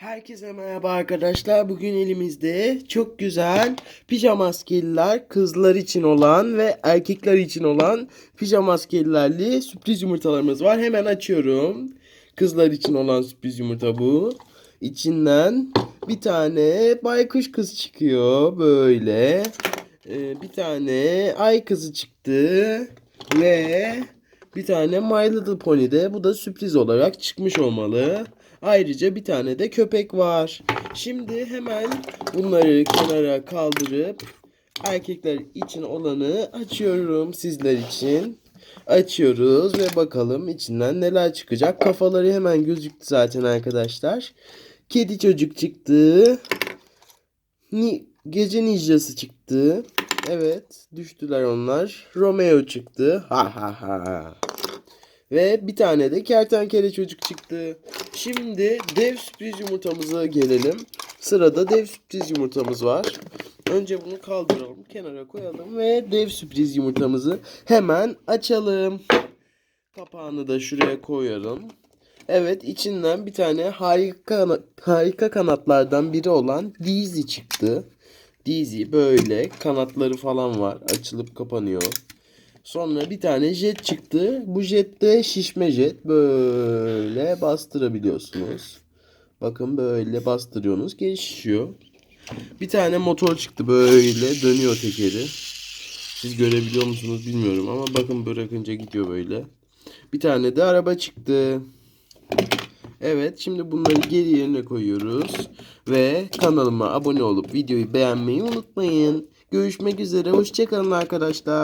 Herkese merhaba arkadaşlar. Bugün elimizde çok güzel pijama askeriler kızlar için olan ve erkekler için olan pijama askerlerli sürpriz yumurtalarımız var. Hemen açıyorum. Kızlar için olan sürpriz yumurta bu. İçinden bir tane baykuş kız çıkıyor böyle. Ee, bir tane ay kızı çıktı ve bir tane My Little Pony de bu da sürpriz olarak çıkmış olmalı. Ayrıca bir tane de köpek var. Şimdi hemen bunları kenara kaldırıp erkekler için olanı açıyorum sizler için. Açıyoruz ve bakalım içinden neler çıkacak. Kafaları hemen gözüktü zaten arkadaşlar. Kedi çocuk çıktı. Ni gece ninjası çıktı. Evet düştüler onlar. Romeo çıktı. Ha ha ha. Ve bir tane de kertenkele çocuk çıktı. Şimdi dev sürpriz yumurtamıza gelelim. Sırada dev sürpriz yumurtamız var. Önce bunu kaldıralım, kenara koyalım ve dev sürpriz yumurtamızı hemen açalım. Kapağını da şuraya koyalım. Evet içinden bir tane harika harika kanatlardan biri olan Daisy çıktı. Daisy böyle kanatları falan var. Açılıp kapanıyor. Sonra bir tane jet çıktı. Bu jet de şişme jet. Böyle bastırabiliyorsunuz. Bakın böyle bastırıyorsunuz. Geri şişiyor. Bir tane motor çıktı. Böyle dönüyor tekeri. Siz görebiliyor musunuz bilmiyorum ama bakın bırakınca gidiyor böyle. Bir tane de araba çıktı. Evet şimdi bunları geri yerine koyuyoruz. Ve kanalıma abone olup videoyu beğenmeyi unutmayın. Görüşmek üzere. Hoşçakalın arkadaşlar.